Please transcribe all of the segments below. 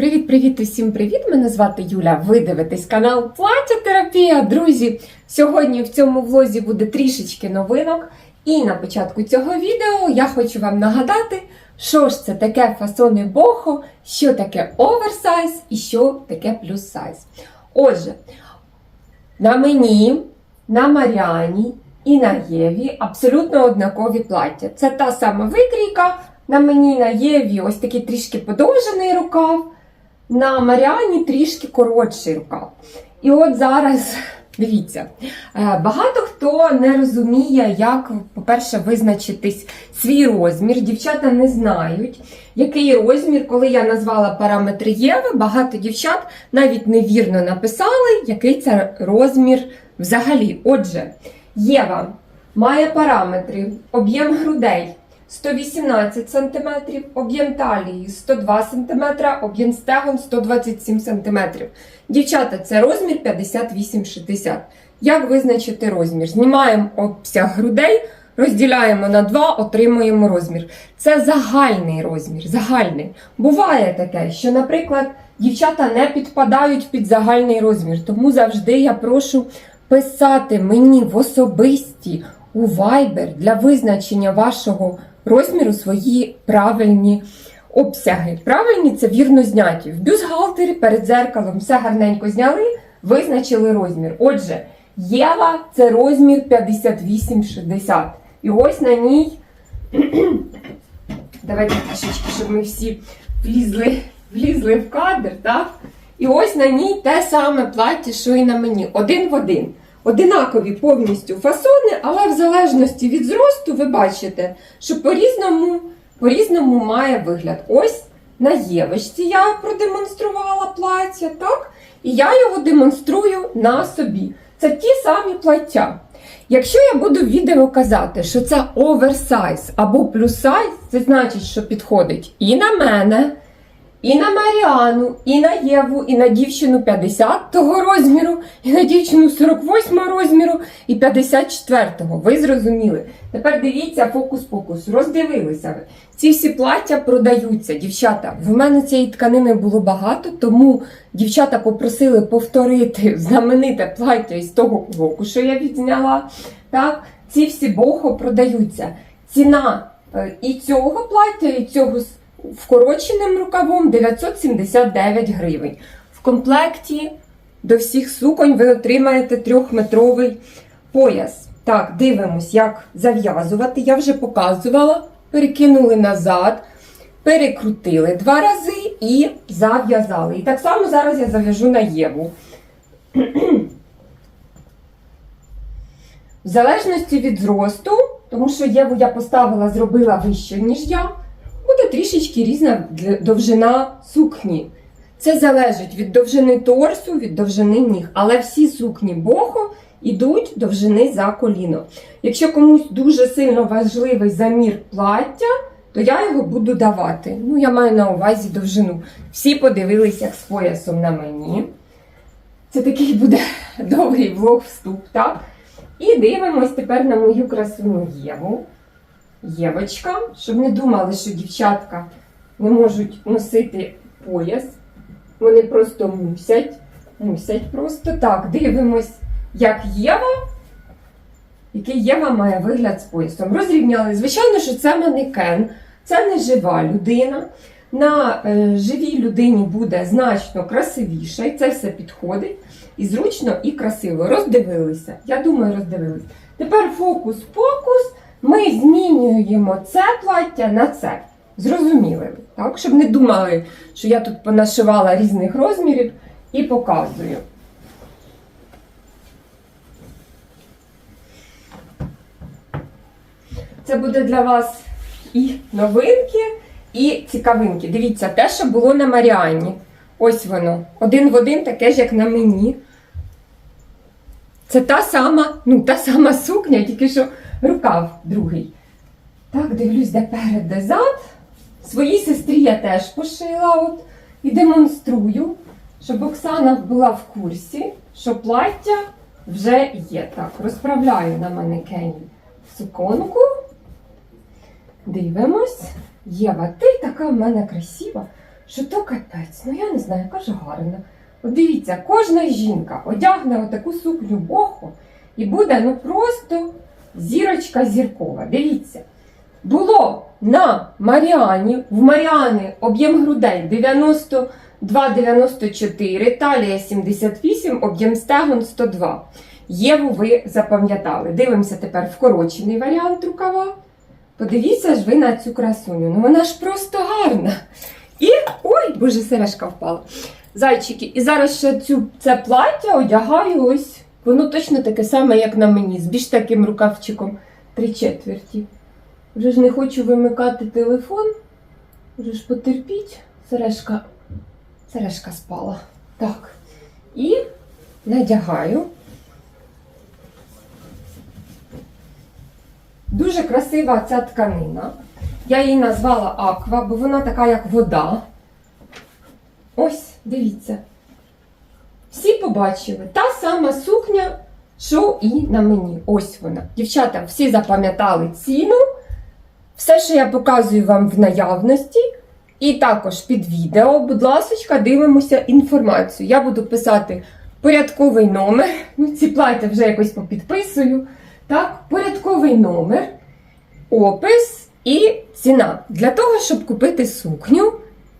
Привіт-привіт усім привіт! Мене звати Юля. Ви дивитесь канал Плаття Терапія. Друзі, сьогодні в цьому влозі буде трішечки новинок. І на початку цього відео я хочу вам нагадати, що ж це таке фасони бохо, що таке оверсайз і що таке плюс сайз. Отже, на мені, на Маріані і на Єві абсолютно однакові плаття. Це та сама викрійка. На мені на Єві ось такий трішки подовжений рукав, на Маріані трішки коротший рукав. І от зараз, дивіться, е, багато хто не розуміє, як, по-перше, визначитись свій розмір. Дівчата не знають, який розмір, коли я назвала параметри Єви, багато дівчат навіть невірно написали, який це розмір взагалі. Отже, Єва має параметри, об'єм грудей. 118 см, об'єм талії 102 см, об'єм стегон 127 см. Дівчата, це розмір 58-60. Як визначити розмір? Знімаємо обсяг грудей, розділяємо на 2, отримуємо розмір. Це загальний розмір. Загальний. Буває таке, що, наприклад, дівчата не підпадають під загальний розмір. Тому завжди я прошу писати мені в особисті у Viber для визначення вашого розміру свої правильні обсяги. Правильні це вірно зняті. В бюстгальтері перед зеркалом все гарненько зняли, визначили розмір. Отже, Єва це розмір 58-60. І ось на ній. Давайте трішечки, щоб ми всі влізли, влізли в кадр, так? І ось на ній те саме плаття, що і на мені. Один в один. Одинакові повністю фасони, але в залежності від зросту, ви бачите, що по-різному, по-різному має вигляд. Ось на Євочці я продемонструвала плаття, так? І я його демонструю на собі. Це ті самі плаття. Якщо я буду в відео казати, що це оверсайз або плюс сайз, це значить, що підходить і на мене, і на Маріану, і на Єву, і на дівчину 50-го розміру, і на дівчину 48-го розміру, і 54-го. Ви зрозуміли. Тепер дивіться фокус-покус. Роздивилися ви. Ці всі плаття продаються, дівчата. В мене цієї тканини було багато, тому дівчата попросили повторити знамените плаття із того року, що я відзняла. Так, ці всі бохо продаються. Ціна е, і цього плаття, і цього вкороченим рукавом 979 гривень. В комплекті до всіх суконь ви отримаєте трьохметровий пояс. Так, дивимось, як зав'язувати. Я вже показувала. Перекинули назад, перекрутили два рази і зав'язали. І так само зараз я зав'яжу на Єву. В залежності від зросту, тому що Єву я поставила, зробила вище, ніж я, буде трішечки різна довжина сукні. Це залежить від довжини торсу, від довжини ніг. Але всі сукні бохо йдуть довжини за коліно. Якщо комусь дуже сильно важливий замір плаття, то я його буду давати. Ну, я маю на увазі довжину. Всі подивилися, як з поясом на мені. Це такий буде довгий влог вступ, так? І дивимось тепер на мою красуну Єву. Євочка, щоб не думали, що дівчатка не можуть носити пояс. Вони просто мусять. Мусять просто так. Дивимось, як Єва, який Єва має вигляд з поясом. Розрівняли. Звичайно, що це манекен, це не жива людина. На е, живій людині буде значно красивіше, і це все підходить. І зручно, і красиво. Роздивилися. Я думаю, роздивилися. Тепер фокус-покус. Ми змінюємо це плаття на це. Зрозуміли, так? Щоб не думали, що я тут понашивала різних розмірів і показую. Це буде для вас і новинки, і цікавинки. Дивіться, те, що було на Маріані. Ось воно. Один в один, таке ж, як на мені. Це та сама, ну, та сама сукня, тільки що рукав другий. Так, дивлюсь, де перед, де зад. Своїй сестрі я теж пошила от, і демонструю, щоб Оксана була в курсі, що плаття вже є. Так, розправляю на манекені суконку. Дивимось. Єва, ти така в мене красива, що то капець, ну я не знаю, яка ж гарна. От дивіться, кожна жінка одягне отаку сукню боху і буде ну просто зірочка зіркова. Дивіться. Було на Маріані, в Маріани об'єм грудей 92-94, талія 78, об'єм стегон 102. Єву ви запам'ятали. Дивимося тепер вкорочений варіант рукава. Подивіться ж ви на цю красуню. Ну вона ж просто гарна. І. Ой, боже, сережка впала. Зайчики, і зараз ще цю, це плаття одягаю ось. Воно точно таке саме, як на мені, з більш таким рукавчиком три четверті. Вже ж не хочу вимикати телефон. Вже ж потерпіть. Сережка, сережка спала. Так. І надягаю. Дуже красива ця тканина. Я її назвала Аква, бо вона така, як вода. Ось, дивіться. Всі побачили. Та сама сукня, що і на мені. Ось вона. Дівчата, всі запам'ятали ціну. Все, що я показую вам в наявності. І також під відео, будь ласка, дивимося інформацію. Я буду писати порядковий номер. Ну, ці плаття вже якось попідписую. Так, порядковий номер, опис і ціна. Для того, щоб купити сукню,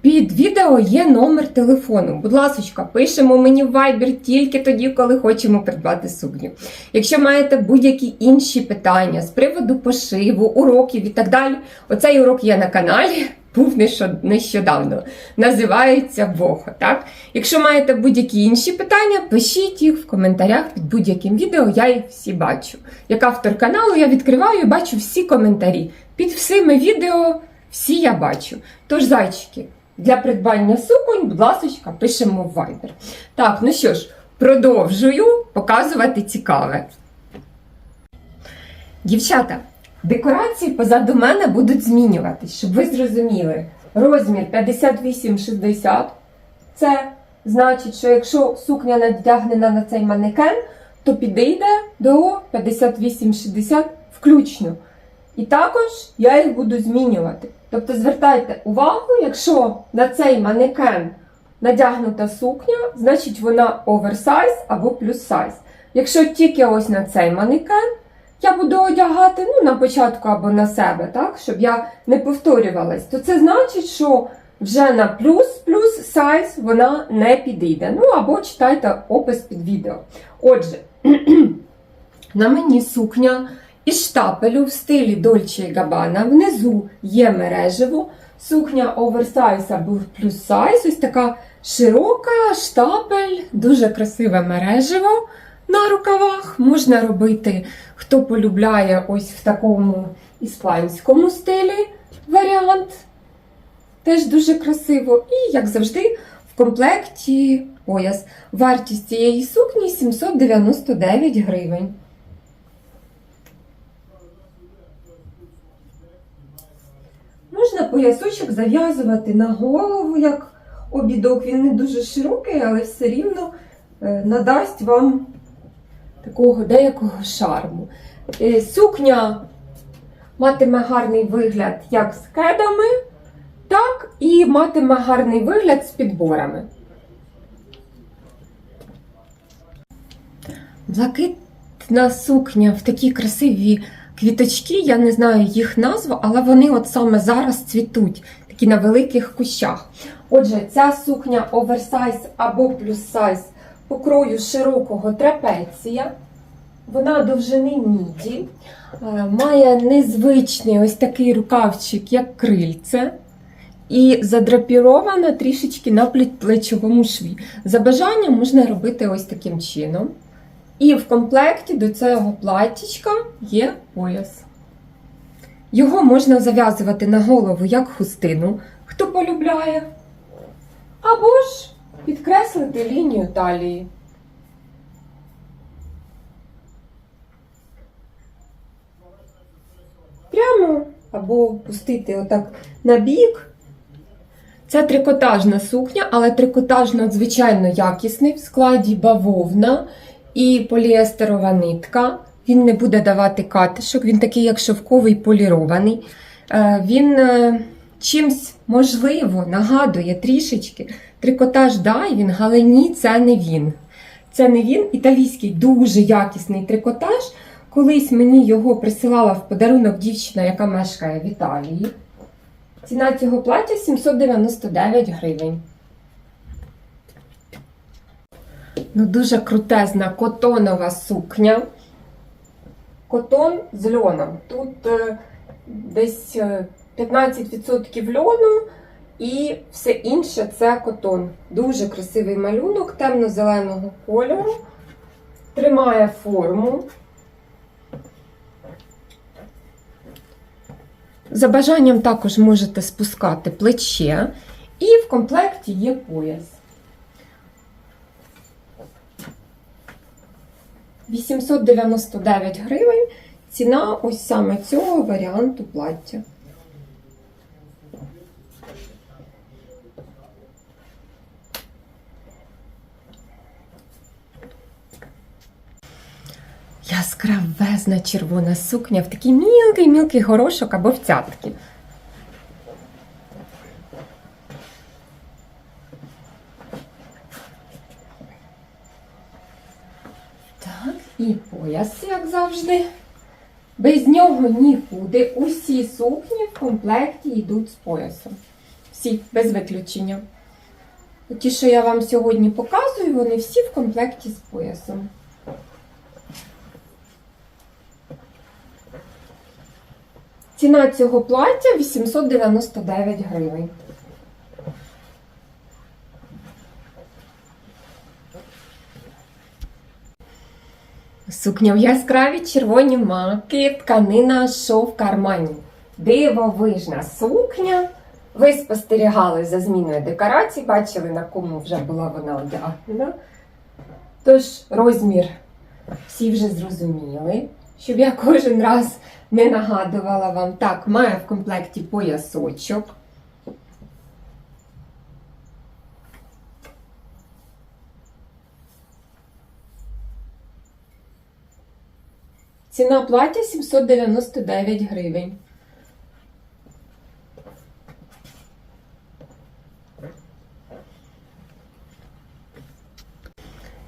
під відео є номер телефону. Будь ласка, пишемо мені в Viber тільки тоді, коли хочемо придбати сукню. Якщо маєте будь-які інші питання з приводу пошиву, уроків і так далі, оцей урок є на каналі. Був нещодавно. Називається Бохо. Так? Якщо маєте будь-які інші питання, пишіть їх в коментарях під будь-яким відео, я їх всі бачу. Як автор каналу, я відкриваю і бачу всі коментарі. Під всіми відео всі я бачу. Тож, зайчики, для придбання суконь, будь ласка, пишемо в Viber. Так, ну що ж, продовжую показувати цікаве. Дівчата, декорації позаду мене будуть змінюватись, щоб ви зрозуміли. Розмір 58-60. Це значить, що якщо сукня надягнена на цей манекен, то підійде до 58-60 включно. І також я їх буду змінювати. Тобто звертайте увагу, якщо на цей манекен надягнута сукня, значить вона оверсайз або плюс сайз. Якщо тільки ось на цей манекен, я буду одягати ну, на початку або на себе, так, щоб я не повторювалась, то це значить, що вже на плюс плюс сайз вона не підійде. Ну або читайте опис під відео. Отже, на мені сукня із штапелю в стилі Dolce Gabbana. Внизу є мережево, сукня оверсайз або плюс сайз, ось така широка штапель, дуже красиве мережево на рукавах. Можна робити, хто полюбляє ось в такому іспанському стилі варіант. Теж дуже красиво. І, як завжди, в комплекті пояс. Вартість цієї сукні 799 гривень. Можна поясочок зав'язувати на голову, як обідок. Він не дуже широкий, але все рівно е, надасть вам такого деякого шарму. Е, Сукня матиме гарний вигляд як з кедами, так і матиме гарний вигляд з підборами. Блакитна сукня в такі красиві квіточки, я не знаю їх назву, але вони от саме зараз цвітуть, такі на великих кущах. Отже, ця сукня оверсайз або плюс сайз покрою широкого трапеція. Вона довжини міді, е, має незвичний ось такий рукавчик, як крильце, і задрапірована трішечки на плечовому шві. За бажанням можна робити ось таким чином. І в комплекті до цього платтячка є пояс. Його можна зав'язувати на голову як хустину, хто полюбляє, або ж підкреслити лінію талії. Прямо або пустити отак на бік. Це трикотажна сукня, але трикотаж надзвичайно якісний в складі бавовна і поліестерова нитка. Він не буде давати катишок, він такий, як шовковий полірований. Е, Він е, чимсь можливо нагадує трішечки трикотаж дайвінг, але ні, це не він. Це не він. Італійський дуже якісний трикотаж. Колись мені його присилала в подарунок дівчина, яка мешкає в Італії. Ціна цього плаття 799 гривень. Ну, дуже крутезна котонова сукня. Котон з льоном. Тут е, десь е, 15% льону і все інше це котон. Дуже красивий малюнок темно-зеленого кольору. Тримає форму. За бажанням також можете спускати плече, і в комплекті є пояс. 899 гривень ціна ось саме цього варіанту плаття. Яскравезна червона сукня в такий мілкий-мілкий горошок або в цятки. Так, і пояс, як завжди. Без нього нікуди. Усі сукні в комплекті йдуть з поясом. Всі, без виключення. Ті, що я вам сьогодні показую, вони всі в комплекті з поясом. Ціна цього плаття 899 гривень. Сукня в яскраві червоні маки, тканина шов кармані. Дивовижна сукня. Ви спостерігали за зміною декорацій, бачили, на кому вже була вона одягнена. Тож розмір всі вже зрозуміли, щоб я кожен раз не нагадувала вам. Так, має в комплекті поясочок. Ціна плаття 799 гривень.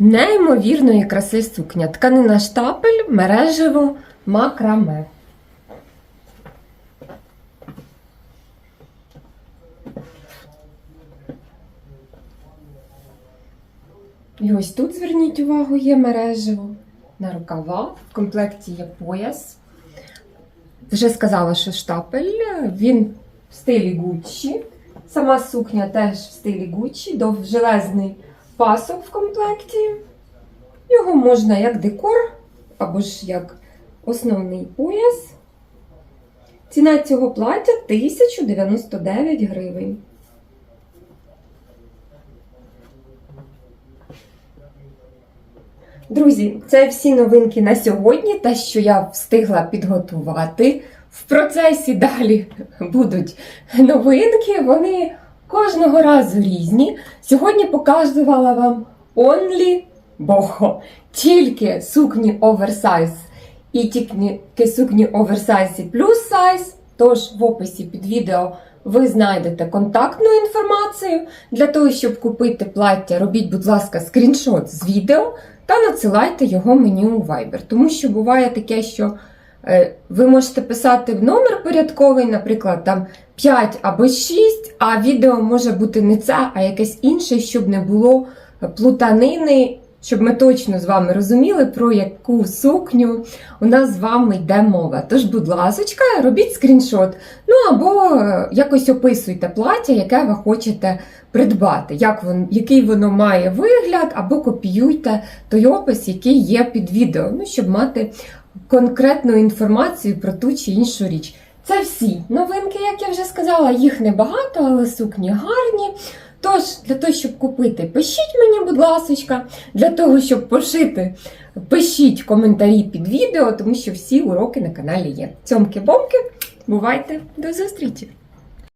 Неймовірної краси сукня. Тканина штапель, мережево, макраме. І ось тут зверніть увагу, є мережево на рукавах. В комплекті є пояс. Вже сказала, що штапель, він в стилі Гуччі. Сама сукня теж в стилі Гуччі, довжелезний пасок в комплекті. Його можна як декор, або ж як основний пояс. Ціна цього плаття 1099 гривень. Друзі, це всі новинки на сьогодні, те, що я встигла підготувати. В процесі далі будуть новинки, вони кожного разу різні. Сьогодні показувала вам Only Boho. Тільки сукні оверсайз і тільки сукні оверсайз і плюс сайз. Тож в описі під відео ви знайдете контактну інформацію. Для того, щоб купити плаття, робіть, будь ласка, скріншот з відео та надсилайте його мені у Viber. Тому що буває таке, що ви можете писати в номер порядковий, наприклад, там 5 або 6, а відео може бути не це, а якесь інше, щоб не було плутанини, щоб ми точно з вами розуміли, про яку сукню у нас з вами йде мова. Тож, будь ласка, робіть скріншот. Ну або е, якось описуйте плаття, яке ви хочете придбати, як вон, який воно має вигляд, або копіюйте той опис, який є під відео, ну, щоб мати конкретну інформацію про ту чи іншу річ. Це всі новинки, як я вже сказала, їх небагато, але сукні гарні. Тож, для того, щоб купити, пишіть мені, будь ласка, для того, щоб пошити, пишіть коментарі під відео, тому що всі уроки на каналі є. Цьомки-бомки, бувайте, до зустрічі!